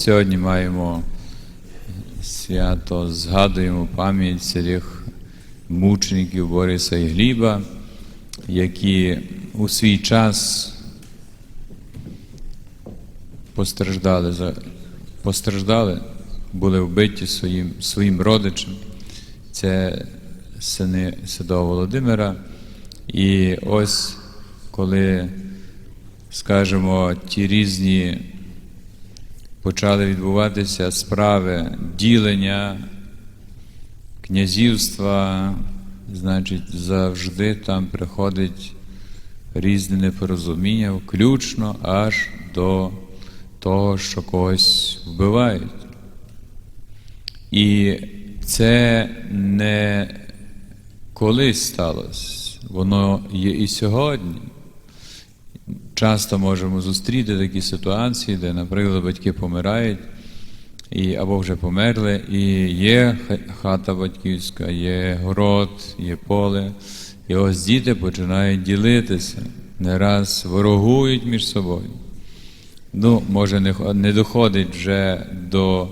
Сьогодні маємо свято, згадуємо пам'ять цих мучеників Бориса і Гліба, які у свій час постраждали, за, постраждали були вбиті своїм, своїм родичем. Це сини Святого Володимира. І ось коли, скажімо, ті різні почали відбуватися справи ділення князівства, значить, завжди там приходить різне непорозуміння, включно аж до того, що когось вбивають. І це не колись сталося, воно є і сьогодні. Часто можемо зустріти такі ситуації, де, наприклад, батьки помирають, і, або вже померли, і є хата батьківська, є город, є поле. І ось діти починають ділитися, не раз ворогують між собою. Ну, може, не, не доходить вже до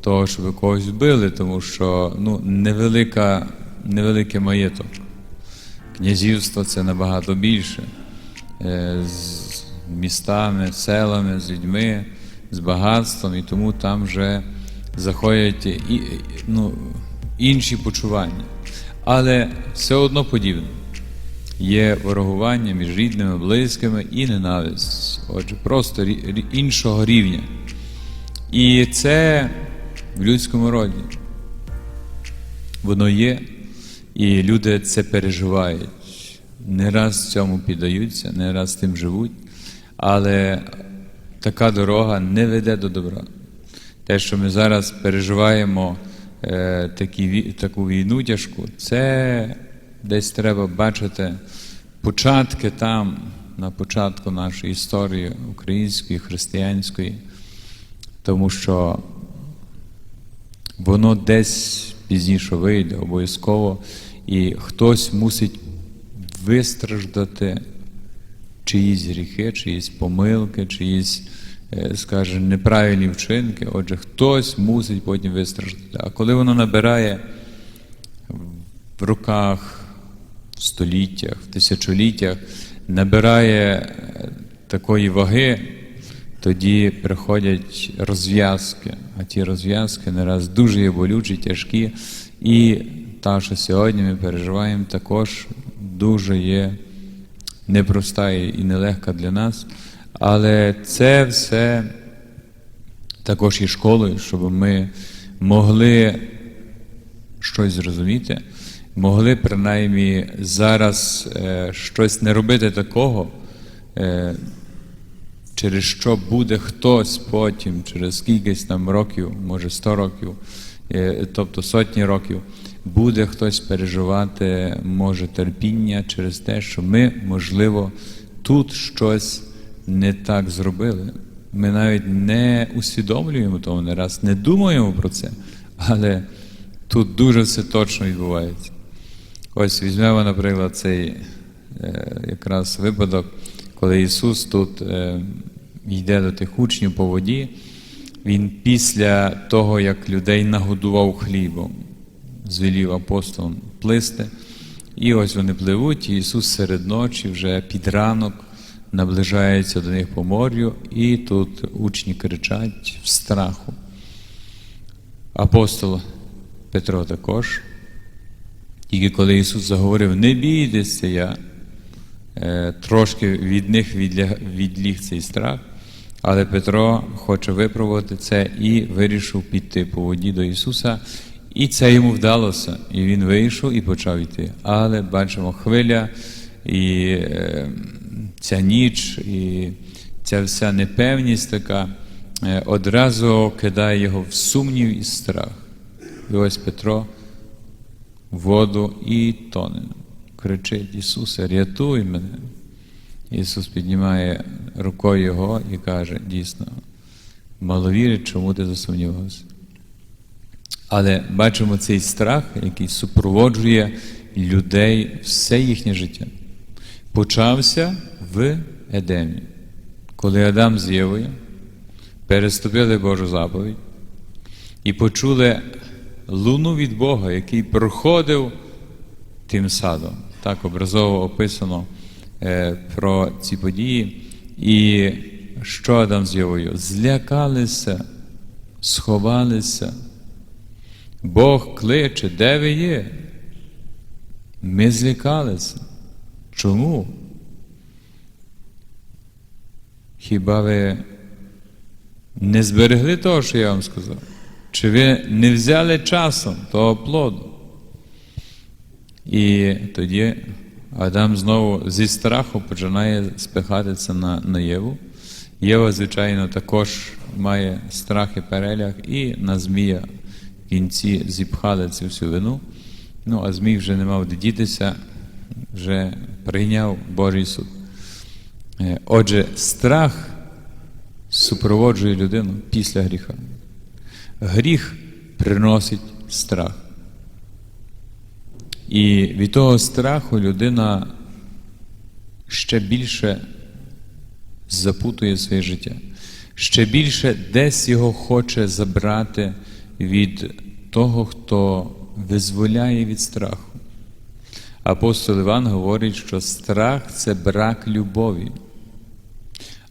того, щоб когось вбили, тому що ну, невелика, невелике маєток. Князівство це набагато більше. Е, з містами, селами, з людьми, з багатством, і тому там вже заходять ну, інші почування. Але все одно подібне. Є ворогування між рідними, близькими і ненависть. Отже, просто іншого рівня. І це в людському роді. Воно є, і люди це переживають. Не раз цьому піддаються, не раз тим живуть, але така дорога не веде до добра. Те, що ми зараз переживаємо е, такі, таку війну тяжку, це десь треба бачити початки там, на початку нашої історії української, християнської, тому що воно десь пізніше вийде обов'язково, і хтось мусить вистраждати чиїсь гріхи, чиїсь помилки, чиїсь, скажімо, неправильні вчинки. Отже, хтось мусить потім вистраждати. А коли воно набирає в руках, в століттях, в тисячоліттях, набирає такої ваги, тоді приходять розв'язки, а ті розв'язки не раз дуже є болючі, тяжкі. І та, що сьогодні ми переживаємо, також дуже є непроста і нелегка для нас. Але це все також є школою, щоб ми могли щось зрозуміти, могли принаймні зараз е, щось не робити такого, е, через що буде хтось потім, через кількись там років, може 100 років, е, тобто сотні років буде хтось переживати, може терпіння через те, що ми, можливо, тут щось не так зробили. Ми навіть не усвідомлюємо того не раз, не думаємо про це, але тут дуже все точно відбувається. Ось візьмемо, наприклад, цей е, якраз випадок, коли Ісус тут е, йде до тих учнів по воді, Він після того, як людей нагодував хлібом звелів апостолам плисти. І ось вони пливуть, і Ісус серед ночі, вже під ранок, наближається до них по морю, і тут учні кричать в страху. Апостол Петро також. Тільки коли Ісус заговорив, не бійтеся я, е, трошки від них відліг цей страх, але Петро хоче випробувати це і вирішив піти по воді до Ісуса. І це йому вдалося. І він вийшов і почав йти. Але бачимо хвиля, і е, ця ніч, і ця вся непевність така е, одразу кидає його в сумнів і страх. І ось Петро в воду і тоне. Кричить: Ісусе, рятуй мене. Ісус піднімає рукою його і каже, дійсно, маловірить, чому ти засумнівався. Але бачимо цей страх, який супроводжує людей все їхнє життя. Почався в Едемі, коли Адам з Євою переступили Божу заповідь і почули луну від Бога, який проходив тим садом. Так образово описано е, про ці події. І що Адам з Євою? Злякалися, сховалися. Бог кличе, де ви є? Ми злякалися. Чому? Хіба ви не зберегли того, що я вам сказав? Чи ви не взяли часом того плоду? І тоді Адам знову зі страху починає спихатися на, на Єву. Єва, звичайно, також має страх і переляг, і на Змія кінці зіпхали цю всю вину. Ну, а Змій вже не мав де вже прийняв Божий суд. Е, Отже, страх супроводжує людину після гріха. Гріх приносить страх. І від того страху людина ще більше запутує своє життя, ще більше десь його хоче забрати від того, хто визволяє від страху. Апостол Іван говорить, що страх це брак любові.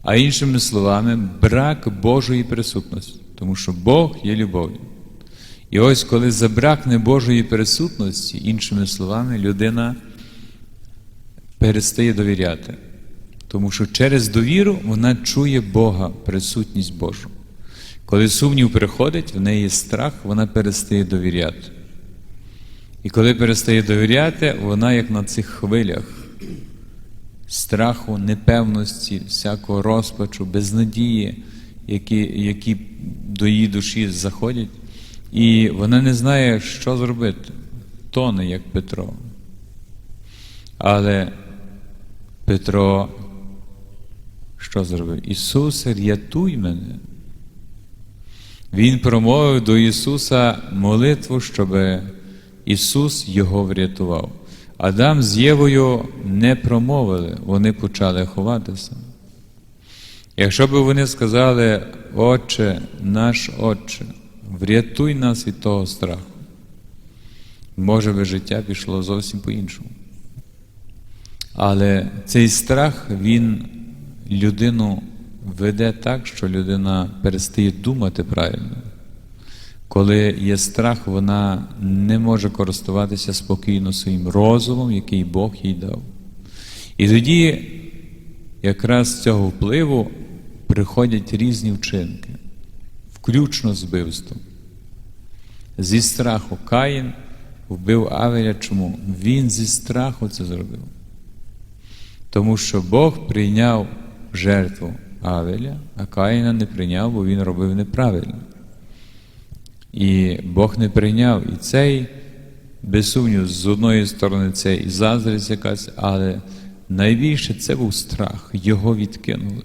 А іншими словами, брак Божої присутності, тому що Бог є любов'ю. І ось коли забракне Божої присутності, іншими словами, людина перестає довіряти. Тому що через довіру вона чує Бога, присутність Божу. Коли сумнів приходить, в неї страх, вона перестає довіряти. І коли перестає довіряти, вона як на цих хвилях страху, непевності, всякого розпачу, безнадії, які, які до її душі заходять. І вона не знає, що зробити. Тоне, як Петро. Але Петро що зробив? Ісусе, рятуй мене. Він промовив до Ісуса молитву, щоб Ісус його врятував. Адам з Євою не промовили, вони почали ховатися. Якщо б вони сказали, Отче, наш Отче, врятуй нас від того страху, може би життя пішло зовсім по-іншому. Але цей страх, він людину веде так, що людина перестає думати правильно. Коли є страх, вона не може користуватися спокійно своїм розумом, який Бог їй дав. І тоді якраз з цього впливу приходять різні вчинки, включно з. Зі страху Каїн вбив Авеля. Чому? Він зі страху це зробив. Тому що Бог прийняв жертву Авеля, а Каїна не прийняв, бо він робив неправильно. І Бог не прийняв і цей, без сумніву, з одної сторони, це і заздрість якась, але найбільше це був страх. Його відкинули.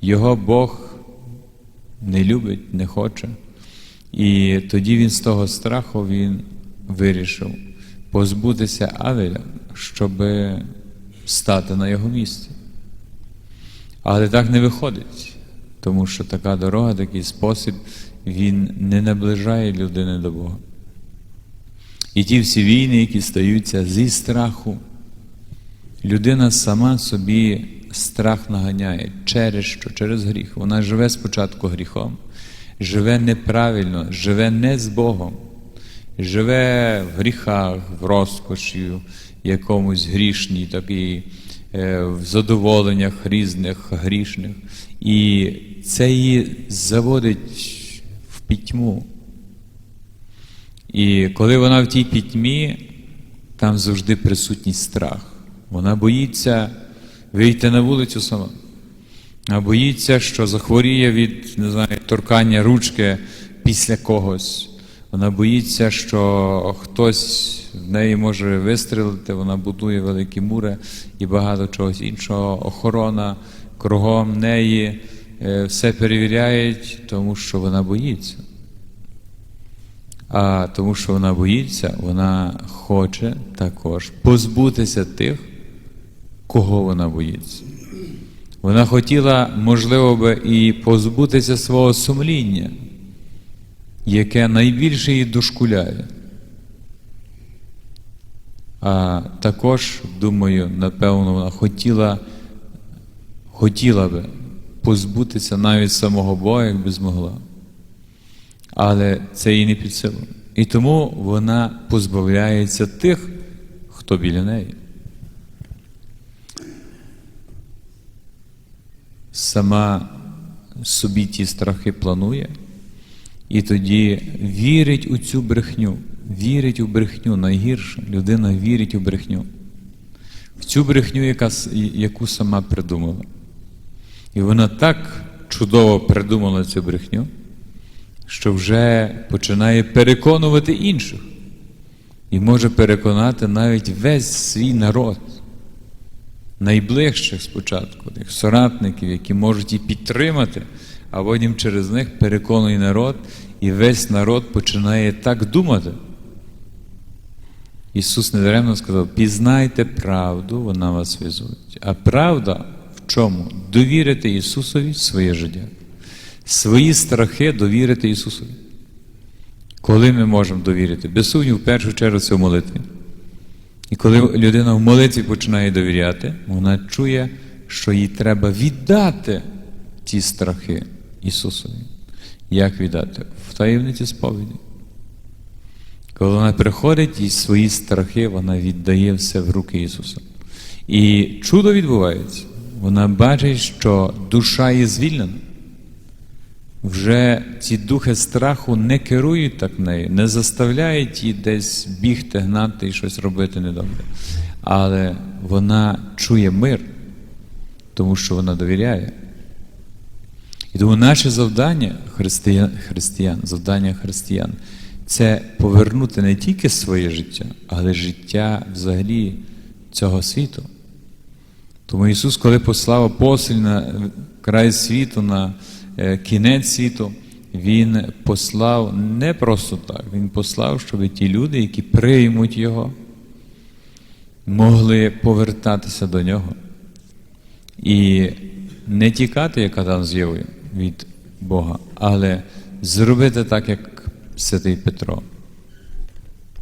Його Бог не любить, не хоче. І тоді він з того страху він вирішив позбутися Авеля, щоб стати на його місці. Але так не виходить, тому що така дорога, такий спосіб, він не наближає людини до Бога. І ті всі війни, які стаються зі страху, людина сама собі страх наганяє через що? Через гріх. Вона живе спочатку гріхом, живе неправильно, живе не з Богом, живе в гріхах, в розкоші, якомусь грішній, такій, в задоволеннях різних грішних. І це її заводить в пітьму. І коли вона в тій пітьмі, там завжди присутній страх. Вона боїться вийти на вулицю сама. А боїться, що захворіє від не знаю, торкання ручки після когось. Вона боїться, що хтось в неї може вистрілити, вона будує великі мури і багато чогось іншого. Охорона кругом неї е, все перевіряють, тому що вона боїться. А тому, що вона боїться, вона хоче також позбутися тих, кого вона боїться. Вона хотіла, можливо, би і позбутися свого сумління, яке найбільше її дошкуляє. Також, думаю, напевно, вона хотіла, хотіла би позбутися навіть самого Бога, якби змогла. Але це їй не під силу. І тому вона позбавляється тих, хто біля неї. Сама собі ті страхи планує, і тоді вірить у цю брехню, вірить у брехню найгірше. Людина вірить у брехню, в цю брехню, яка, яку сама придумала. І вона так чудово придумала цю брехню, що вже починає переконувати інших. І може переконати навіть весь свій народ, найближчих спочатку, тих соратників, які можуть і підтримати, а потім через них переконує народ, і весь народ починає так думати. Ісус недаремно сказав: пізнайте правду, вона вас визволить. А правда в чому? Довірити Ісусові своє життя. Свої страхи довірити Ісусові. Коли ми можемо довірити? Без сумніву, в першу чергу, це в молитві. І коли людина в молитві починає довіряти, вона чує, що їй треба віддати ті страхи Ісусові. Як віддати? В таємниці сповіді. Коли вона приходить і свої страхи, вона віддає все в руки Ісуса. І чудо відбувається. Вона бачить, що душа є звільнена. Вже ці духи страху не керують так нею, не заставляють її десь бігти, гнати і щось робити недобре. Але вона чує мир, тому що вона довіряє. І тому наше завдання християн, завдання християн це повернути не тільки своє життя, але життя взагалі цього світу. Тому Ісус, коли послав апостолів на край світу, на е, кінець світу, Він послав не просто так, Він послав, щоб ті люди, які приймуть Його, могли повертатися до Нього і не тікати, як Адам з від Бога, але зробити так, як святий Петро.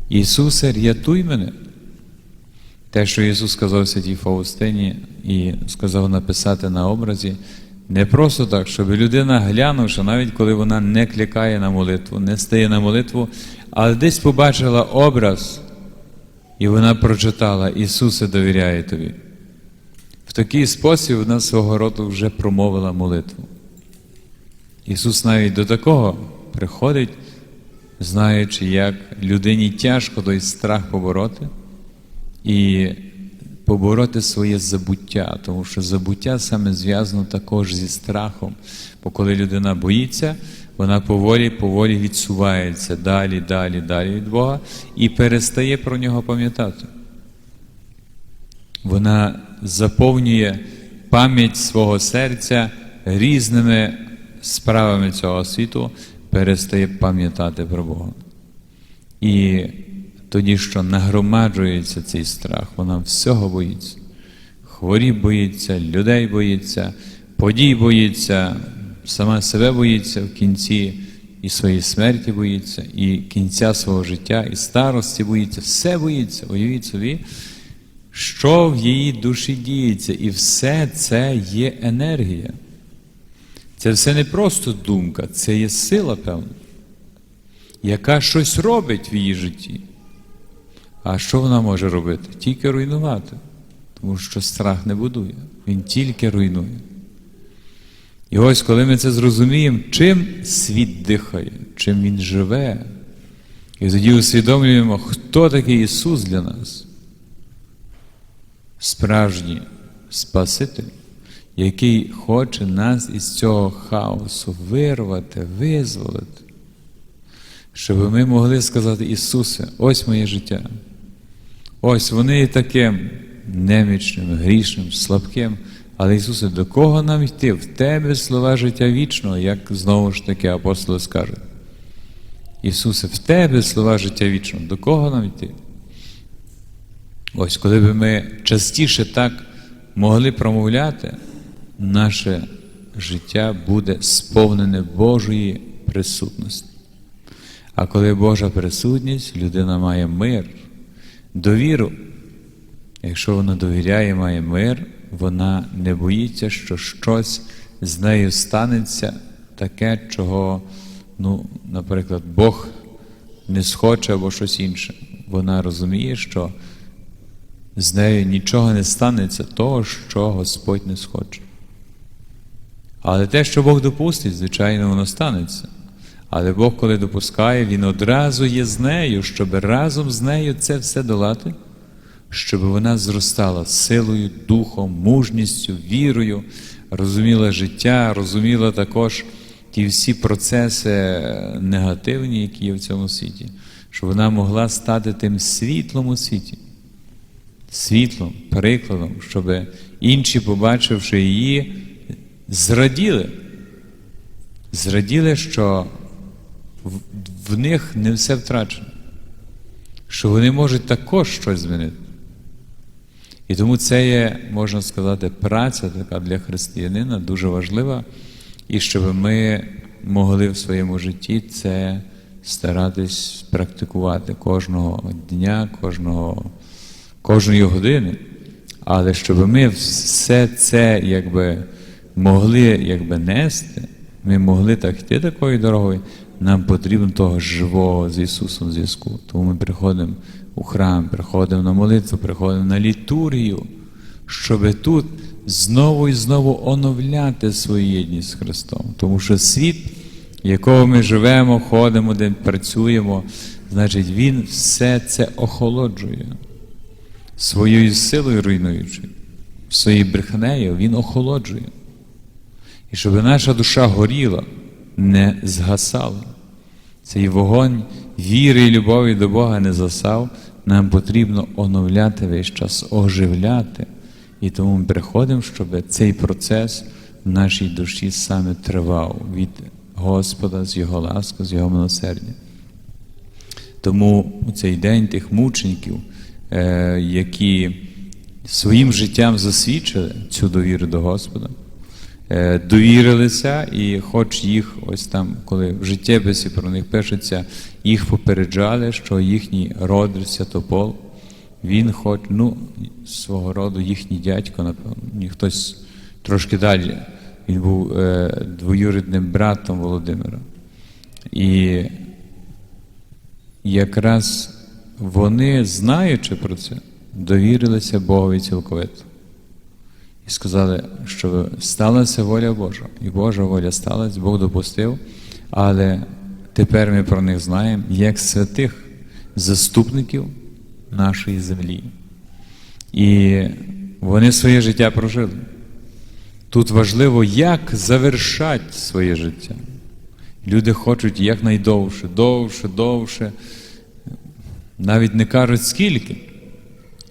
Ісусе, рятуй мене. Те, що Ісус сказав святій Фаустині і сказав написати на образі, не просто так, щоб людина глянувши, навіть коли вона не клікає на молитву, не стає на молитву, але десь побачила образ, і вона прочитала Ісусе довіряє тобі. В такий спосіб вона свого роду вже промовила молитву. Ісус навіть до такого приходить, знаючи, як людині тяжко той страх побороти і побороти своє забуття, тому що забуття саме зв'язано також зі страхом. Бо коли людина боїться, вона поволі, поволі відсувається далі, далі, далі від Бога і перестає про нього пам'ятати. Вона заповнює пам'ять свого серця різними справами цього світу, перестає пам'ятати про Бога. І тоді, що нагромаджується цей страх, вона всього боїться. Хворіб боїться, людей боїться, подій боїться, сама себе боїться в кінці і своєї смерті боїться, і кінця свого життя, і старості боїться, все боїться. Уявіть собі, що в її душі діється, і все це є енергія. Це все не просто думка, це є сила, певна, яка щось робить в її житті. А що вона може робити? Тільки руйнувати. Тому що страх не будує, він тільки руйнує. І ось коли ми це зрозуміємо, чим світ дихає, чим він живе, і тоді усвідомлюємо, хто такий Ісус для нас. Справжній Спаситель, який хоче нас із цього хаосу вирвати, визволити, щоб ми могли сказати, Ісусе, ось моє життя. Ось вони є таким немічним, грішним, слабким. Але Ісусе, до кого нам йти? В Тебе слова життя вічного, як знову ж таки апостоли скажуть. Ісусе, в Тебе слова життя вічного, до кого нам йти? Ось коли б ми частіше так могли промовляти наше життя буде сповнене Божої присутності. А коли Божа присутність, людина має мир, довіру. Якщо вона довіряє, має мир, вона не боїться, що щось з нею станеться таке, чого, ну, наприклад, Бог не схоче або щось інше. Вона розуміє, що з нею нічого не станеться того, що Господь не схоче. Але те, що Бог допустить, звичайно, воно станеться. Але Бог, коли допускає, Він одразу є з нею, щоб разом з нею це все долати, щоб вона зростала силою, духом, мужністю, вірою, розуміла життя, розуміла також ті всі процеси негативні, які є в цьому світі, щоб вона могла стати тим світлом у світі, світлом, прикладом, щоб інші, побачивши її, зраділи. Зраділи, що в, них не все втрачено, що вони можуть також щось змінити. І тому це є, можна сказати, праця така для християнина дуже важлива, і щоб ми могли в своєму житті це старатись практикувати кожного дня, кожного, кожної години. Але щоб ми все це якби могли якби нести, ми могли так йти такою дорогою, нам потрібно того живого з Ісусом зв'язку. Тому ми приходимо у храм, приходимо на молитву, приходимо на літургію, щоб тут знову і знову оновляти свою єдність з Христом. Тому що світ, в якому ми живемо, ходимо, де працюємо, значить, Він все це охолоджує своєю силою руйнуючи, своєю брехнею, Він охолоджує. І щоб наша душа горіла, не згасала. Цей вогонь віри і любові до Бога не засав, нам потрібно оновляти весь час, оживляти. І тому ми приходимо, щоб цей процес в нашій душі саме тривав від Господа з Його ласки, з Його милосердя. Тому у цей день тих мучеників, е, які своїм життям засвідчили цю довіру до Господа, довірилися, і хоч їх ось там, коли в життєписі про них пишеться, їх попереджали, що їхній род Святопол, він хоч, ну, свого роду їхній дядько, напевно, хтось трошки далі. Він був е, двоюрідним братом Володимира. І якраз вони, знаючи про це, довірилися Богові цілковито. І сказали, що сталася воля Божа. І Божа воля сталася, Бог допустив, але тепер ми про них знаємо як святих заступників нашої землі. І вони своє життя прожили. Тут важливо, як завершати своє життя. Люди хочуть якнайдовше, довше, довше. Навіть не кажуть скільки,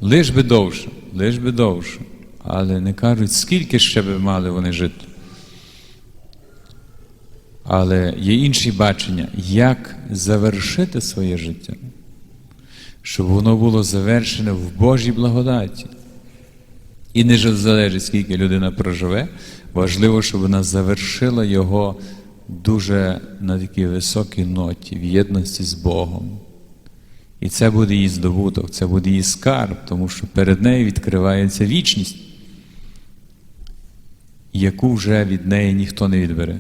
лиш би довше, лиш би довше. Але не кажуть, скільки ще би мали вони жити. Але є інші бачення, як завершити своє життя, щоб воно було завершене в Божій благодаті. І не залежить, скільки людина проживе, важливо, щоб вона завершила його дуже на такій високій ноті, в єдності з Богом. І це буде її здобуток, це буде її скарб, тому що перед нею відкривається вічність, яку вже від неї ніхто не відбере.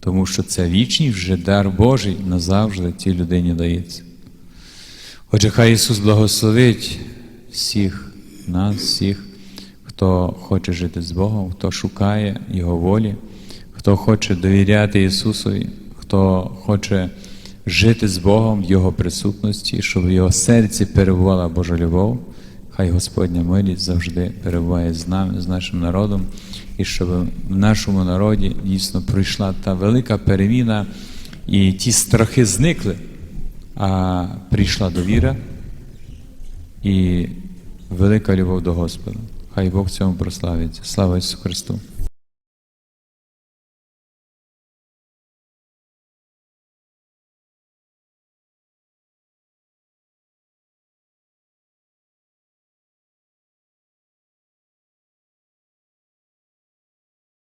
Тому що ця вічність вже дар Божий назавжди цій людині дається. Отже, хай Ісус благословить всіх нас, всіх, хто хоче жити з Богом, хто шукає Його волі, хто хоче довіряти Ісусові, хто хоче жити з Богом в Його присутності, щоб в Його серці перебувала Божа любов. Хай Господня милість завжди перебуває з нами, з нашим народом, і щоб в нашому народі дійсно прийшла та велика переміна, і ті страхи зникли, а прийшла довіра і велика любов до Господа. Хай Бог цьому прославиться. Слава Ісусу Христу!